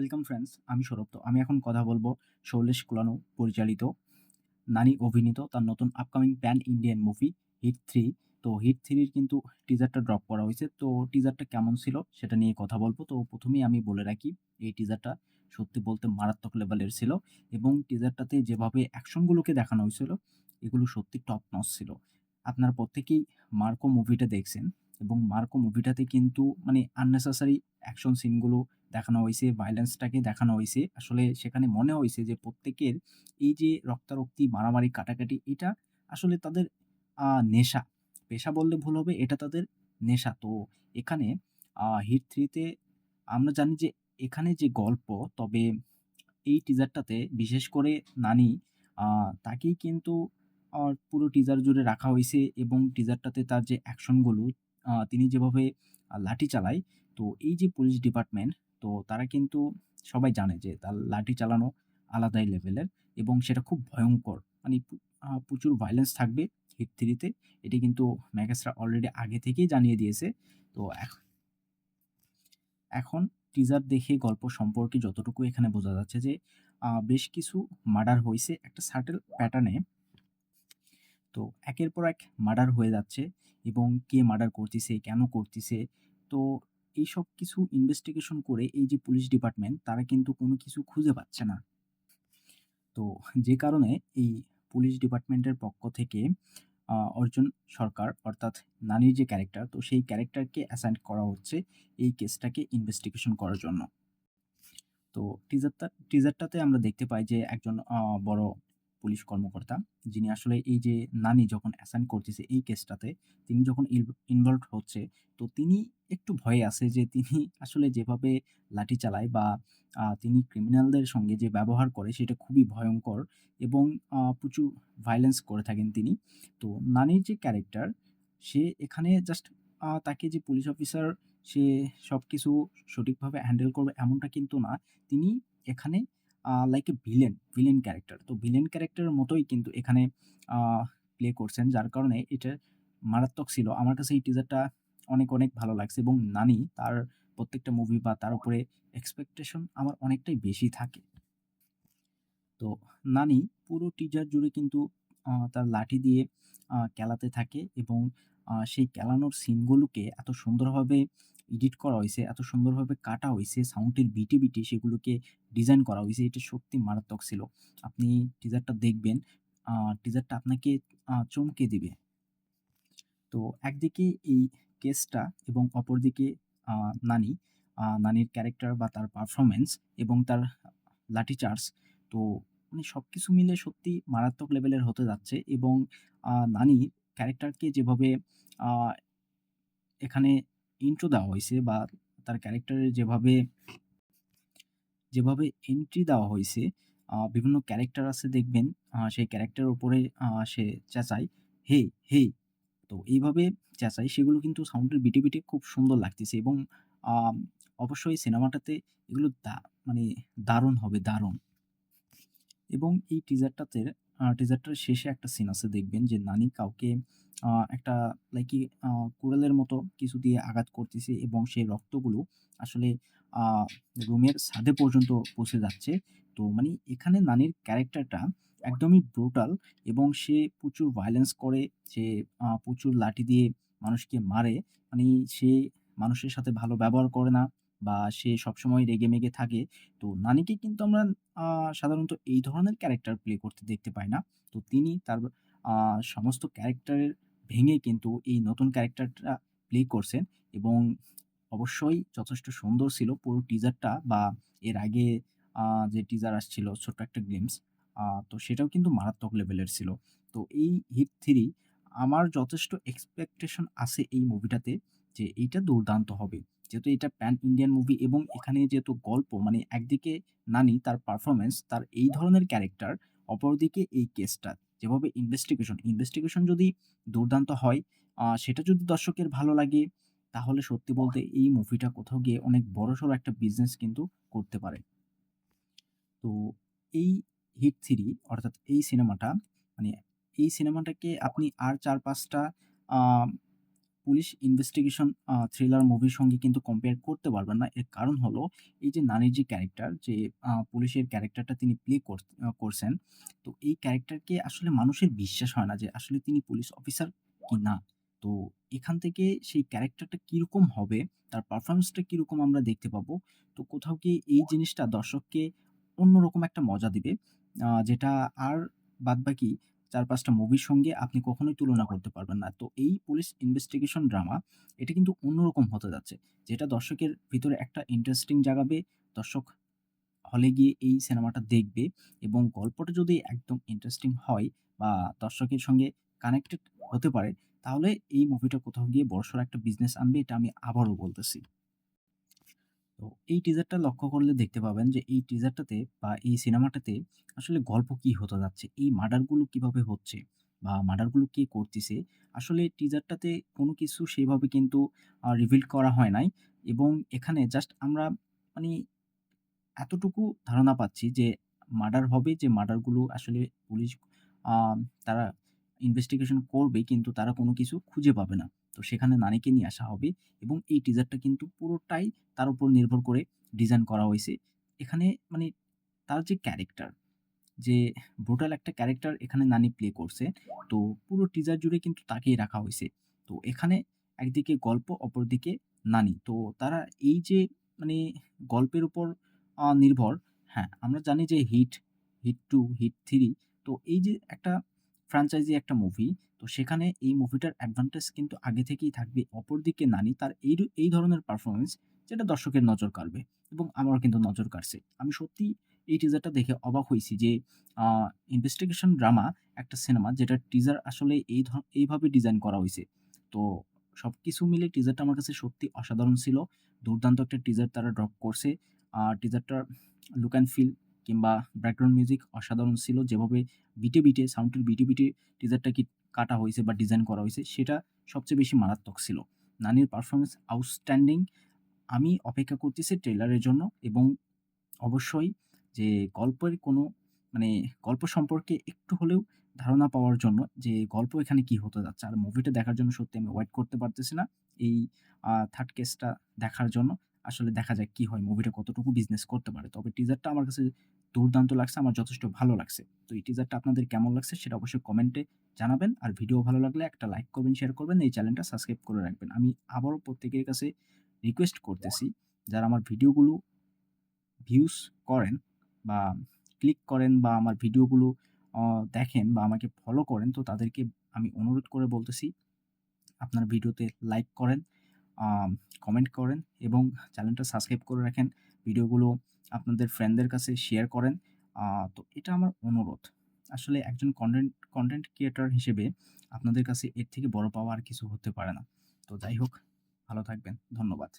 Welcome friends আমি সৌরভ তো। আমি এখন কথা বলব শৌলেশ কুলানো, পরিচালিত, নানি অভিনীত তার নতুন upcoming pan Indian movie Hit three তো হিট থ্রির কিন্তু টিজারটা ড্রপ করা হয়েছে। তো টিজারটা কেমন ছিল সেটা নিয়ে কথা বলব। তো প্রথমেই আমি বলে রাখি, এই টিজারটা সত্যি বলতে মারাত্মক লেভেলের ছিল এবং টিজারটাতে যেভাবে অ্যাকশনগুলোকে দেখানো হয়েছিল, এগুলো সত্যি টপ নস ছিল। আপনারা প্রত্যেকেই মার্কো মুভিটা দেখছেন এবং মার্কো মুভিটাতে কিন্তু মানে আননেসেসারি অ্যাকশন সিনগুলো দেখানো হয়েছে ভায়োলেন্সটাকে দেখানো হয়েছে আসলে সেখানে মনে হয়েছে যে প্রত্যেকের এই যে রক্তারক্তি, মারামারি, কাটাকাটি এটা আসলে তাদের নেশা। পেশা বললে ভুল হবে, এটা তাদের নেশা। তো এখানে 'হিট থ্রিতে আমরা জানি যে এখানে যে গল্প তবে এই টিজারটাতে বিশেষ করে নানি তাকেই কিন্তু পুরো টিজার জুড়ে রাখা হয়েছে এবং টিজারটাতে তার যে অ্যাকশনগুলো তিনি যেভাবে লাঠি চালায়, তো এই যে পুলিশ ডিপার্টমেন্ট তো তারা কিন্তু সবাই জানে যে তার লাঠি চালানো আলাদাই লেভেলের এবং সেটা খুব ভয়ঙ্কর। মানে প্রচুর ভায়োলেন্স থাকবে হিট থ্রিতে এটি কিন্তু ম্যাগাসরা অলরেডি আগে থেকেই জানিয়ে দিয়েছে। তো এখন টিজার দেখে গল্প সম্পর্কে যতটুকু এখানে বোঝা যাচ্ছে যে বেশ কিছু মার্ডার হয়েছে একটা সাটেল প্যাটার্নে তো একের পর এক মার্ডার হয়ে যাচ্ছে এবং কে মার্ডার করতিছে, কেন করতিছে? তো এইসব কিছু ইনভেস্টিগেশন করে এই যে পুলিশ ডিপার্টমেন্ট তারা কিন্তু কোনো কিছু খুঁজে পাচ্ছে না। তো যে কারণে এই পুলিশ ডিপার্টমেন্টের পক্ষ থেকে অর্জুন সরকার অর্থাৎ নানির যে ক্যারেক্টার তো সেই ক্যারেক্টারকে অ্যাসাইন করা হচ্ছে এই কেসটাকে ইনভেস্টিগেশন করার জন্য। তো টিজারটা টিজারটাতে আমরা দেখতে পাই যে একজন বড় পুলিশ কর্মকর্তা, যিনি আসলে এই যে নানি যখন অ্যাসাইন করতেছে এই কেসটাতে তিনি যখন ইলভ ইনভলভড হচ্ছে, তো তিনি একটু ভয়ে আছে যে তিনি আসলে যেভাবে লাঠি চালায় বা তিনি ক্রিমিনালদের সঙ্গে যে ব্যবহার করে সেটা খুবই ভয়ঙ্কর এবং প্রচুর ভায়োলেন্স করে থাকেন তিনি। তো নানির যে ক্যারেক্টার সে এখানে জাস্ট তাকে যে পুলিশ অফিসার সে সব কিছু সঠিকভাবে হ্যান্ডেল করবে এমনটা কিন্তু না। তিনি এখানে like a villain, villain character. তো ভিলেন ক্যারেক্টারের মতোই কিন্তু এখানে প্লে করছেন। যার কারণে এটা মারাত্মক ছিল। আমার কাছে এই টিজারটা অনেক, অনেক ভালো লাগছে এবং নানি তার প্রত্যেকটা মুভি বা তার উপরে এক্সপেকটেশন আমার অনেকটাই বেশি থাকে। তো নানি পুরো টিজার জুড়ে কিন্তু তার লাঠি দিয়ে আ কেলাতে থাকে এবং সেই কেলানোর সিনগুলোকে এত সুন্দরভাবে এডিট করা হয়েছে এত সুন্দরভাবে কাটা হয়েছে সাউন্ডের বিটে, বিটে সেগুলোকে ডিজাইন করা হয়েছে এটা সত্যি মারাত্মক ছিল। আপনি টিজারটা দেখবেন, টিজারটা আপনাকে চমকে দিবে। তো একদিকে এই কেসটা এবং অপরদিকে নানি, নানির ক্যারেক্টার বা তার পারফরমেন্স এবং তার লাঠিচার্জ তো মানে সব কিছু মিলে সত্যি মারাত্মক লেভেলের হতে যাচ্ছে এবং আ নানির ক্যারেক্টারকে যেভাবে এখানে ইন্ট্রো দেওয়া হইছে বা তার ক্যারেক্টারের যেভাবে যেভাবে এন্ট্রি দেওয়া হইছে, আ বিভিন্ন ক্যারেক্টার আছে দেখবেন সেই ক্যারেক্টারের উপরে সে চেঁচায়, হে হে তো এইভাবে চেঁচায় সেগুলো কিন্তু সাউন্ডের বিটে, বিটে খুব সুন্দর লাগতেছে এবং অবশ্যই সিনেমাটাতে এগুলো মানে দারুণ হবে, দারুণ। এবং এই টিজারটাতে টিজারটার শেষে একটা সিন আছে দেখবেন যে নানি কাউকে একটা লাইক কুড়ালের মতো কিছু দিয়ে আঘাত করতেছে এবং সেই রক্তগুলো আসলে রুমের ছাদে পর্যন্ত পৌঁছে যাচ্ছে। তো মানে এখানে নানির ক্যারেক্টারটা একদমই ব্রুটাল এবং সে প্রচুর ভায়োলেন্স করে, সে প্রচুর লাঠি দিয়ে মানুষকে মারে। মানে সে মানুষের সাথে ভালো ব্যবহার করে না বা সে সবসময় রেগে মেগে থাকে। তো নানিকে কিন্তু আমরা সাধারণত এই ধরনের ক্যারেক্টার প্লে করতে দেখতে পাই না। তো তিনি তার সমস্ত ক্যারেক্টারের ভেঙে কিন্তু এই নতুন ক্যারেক্টারটা প্লে করছেন এবং অবশ্যই যথেষ্ট সুন্দর ছিল পুরো টিজারটা বা এর আগে যে টিজার আসছিল ছোট্ট একটা গ্লিম্পস আ তো সেটাও কিন্তু মারাত্মক লেভেলের ছিল। তো এই 'হিট থ্রি আমার যথেষ্ট এক্সপেকটেশন আছে এই মুভিটাতে যে এইটা দুর্দান্ত হবে। যেহেতু এটা প্যান ইন্ডিয়ান মুভি এবং এখানে যেহেতু গল্প মানে একদিকে নানি তার পারফরমেন্স তার এই ধরনের ক্যারেক্টার, অপরদিকে এই কেসটা যেভাবে ইনভেস্টিগেশন, ইনভেস্টিগেশন যদি দুর্দান্ত হয়, সেটা যদি দর্শকের ভালো লাগে তাহলে সত্যি বলতে এই মুভিটা কোথাও গিয়ে অনেক বড়সড় একটা বিজনেস কিন্তু করতে পারে। তো এই 'হিট 3' অর্থাৎ এই সিনেমাটা মানে এই সিনেমাটাকে আপনি আর ৪-৫ টা আ পুলিশ ইনভেস্টিগেশন থ্রিলার মুভির সঙ্গে কিন্তু কম্পেয়ার করতে পারবেন না। এর কারণ হলো এই যে নানির যে ক্যারেক্টার যে পুলিশের ক্যারেক্টারটা তিনি প্লে কর করছেন। তো এই ক্যারেক্টারকে আসলে মানুষের বিশ্বাস হয় না যে আসলে তিনি পুলিশ অফিসার কি না। তো এখান থেকে সেই ক্যারেক্টারটা কীরকম হবে, তার পারফরমেন্সটা কীরকম আমরা দেখতে পাবো। তো কোথাও গিয়ে এই জিনিসটা দর্শককে অন্যরকম একটা মজা দিবে। যেটা আর বাদবাকি ৪-৫ টা মুভির সঙ্গে আপনি কখনোই তুলনা করতে পারবেন না। তো এই পুলিশ ইনভেস্টিগেশন ড্রামা এটা কিন্তু অন্যরকম হতে যাচ্ছে। যেটা দর্শকের ভিতরে একটা ইন্টারেস্টিং জাগাবে। দর্শক হলে গিয়ে এই সিনেমাটা দেখবে এবং গল্পটা যদি একদম ইন্টারেস্টিং হয় বা দর্শকের সঙ্গে কানেক্টেড হতে পারে, তাহলে এই মুভিটা কোথাও গিয়ে বড়সড় একটা বিজনেস আনবে এটা আমি আবারও বলতেছি। তো এই টিজারটা লক্ষ্য করলে দেখতে পাবেন যে এই টিজারটাতে বা এই সিনেমাটাতে আসলে গল্প কি হতে যাচ্ছে, এই মার্ডারগুলো কীভাবে হচ্ছে বা মার্ডারগুলো কে করতিছে। আসলে টিজারটাতে কোনো কিছু সেভাবে কিন্তু রিভিল করা হয় নাই এবং এখানে জাস্ট আমরা মানে এতটুকু ধারণা পাচ্ছি যে মার্ডার হবে যে মার্ডারগুলো আসলে পুলিশ তারা ইনভেস্টিগেশন করবে কিন্তু তারা কোনো কিছু খুঁজে পাবে না। তো সেখানে নানিকে নিয়ে আসা হবে এবং এই টিজারটা কিন্তু পুরোটাই তার উপর নির্ভর করে ডিজাইন করা হইছে। এখানে মানে তার যে ক্যারেক্টার, যে ব্রুটাল একটা ক্যারেক্টার এখানে নানি প্লে করছে। তো পুরো টিজার জুড়ে কিন্তু তাকেই রাখা হইছে। তো এখানে একদিকে গল্প, অপরদিকে নানি। তো তারা এই যে মানে গল্পের উপর নির্ভর হ্যাঁ, আমরা জানি যে 'হিট', 'হিট 2', 'হিট 3' তো এই যে একটা ফ্র্যাঞ্চাইজি একটা মুভি, তো সেখানে এই মুভিটার অ্যাডভান্টেজ কিন্তু আগে থেকেই থাকবে। অপরদিকে নানি তার এই এই ধরনের পারফরমেন্স যেটা দর্শকের নজর কাড়বে এবং আমারও কিন্তু নজর কাড়ছে। আমি সত্যিই এই টিজারটা দেখে অবাক হয়েছি যে ইনভেস্টিগেশন ড্রামা একটা সিনেমা যেটা টিজার আসলে এই ধ এইভাবে ডিজাইন করা হয়েছে তো সব কিছু মিলে টিজারটা আমার কাছে সত্যি অসাধারণ ছিল। দুর্দান্ত একটা টিজার তারা ড্রপ করছে। আ টিজারটার লুক অ্যান্ড ফিল কিংবা ব্যাকগ্রাউন্ড মিউজিক অসাধারণ ছিল। যেভাবে বিটে, বিটে সাউন্ডের বিটে, বিটে টিজারটাকে কাটা হয়েছে বা ডিজাইন করা হয়েছে সেটা সবচেয়ে বেশি মারাত্মক ছিল। নানির পারফরমেন্স আউটস্ট্যান্ডিং। আমি অপেক্ষা করতেছি ট্রেইলারের জন্য এবং অবশ্যই যে গল্পের কোনো মানে গল্প সম্পর্কে একটু হলেও ধারণা পাওয়ার জন্য যে গল্প এখানে কি হতে যাচ্ছে। আর মুভিটা দেখার জন্য সত্যি আমি ওয়েট করতে পারতেছি না। এই থার্ড কেসটা দেখার জন্য। আসলে দেখা যাক কি হয়, মুভিটা কতটুকু বিজনেস করতে পারে। তবে টিজারটা আমার কাছে দুর্দান্ত লাগছে, আমার যথেষ্ট ভালো লাগছে। তো এই টিজারটা আপনাদের কেমন লাগছে সেটা অবশ্যই কমেন্টে জানাবেন। আর ভিডিও ভালো লাগলে একটা লাইক করবেন, শেয়ার করবেন, এই চ্যানেলটা সাবস্ক্রাইব করে রাখবেন। আমি আবারও প্রত্যেকের কাছে রিকোয়েস্ট করতেছি, যারা আমার ভিডিওগুলো ভিউজ করেন বা ক্লিক করেন বা আমার ভিডিওগুলো দেখেন বা আমাকে ফলো করেন, তো তাদেরকে আমি অনুরোধ করে বলতেছি, আপনার ভিডিওতে লাইক করেন, কমেন্ট করেন এবং চ্যানেলটা সাবস্ক্রাইব করে রাখেন। ভিডিওগুলো আপনাদের ফ্রেন্ডদের কাছে শেয়ার করেন। তো এটা আমার অনুরোধ। আসলে একজন কন্টেন্ট কন্টেন্ট ক্রিয়েটর হিসেবে আপনাদের কাছে এর থেকে বড় পাওয়া আর কিছু হতে পারে না। তো যাই হোক, ভালো থাকবেন। ধন্যবাদ।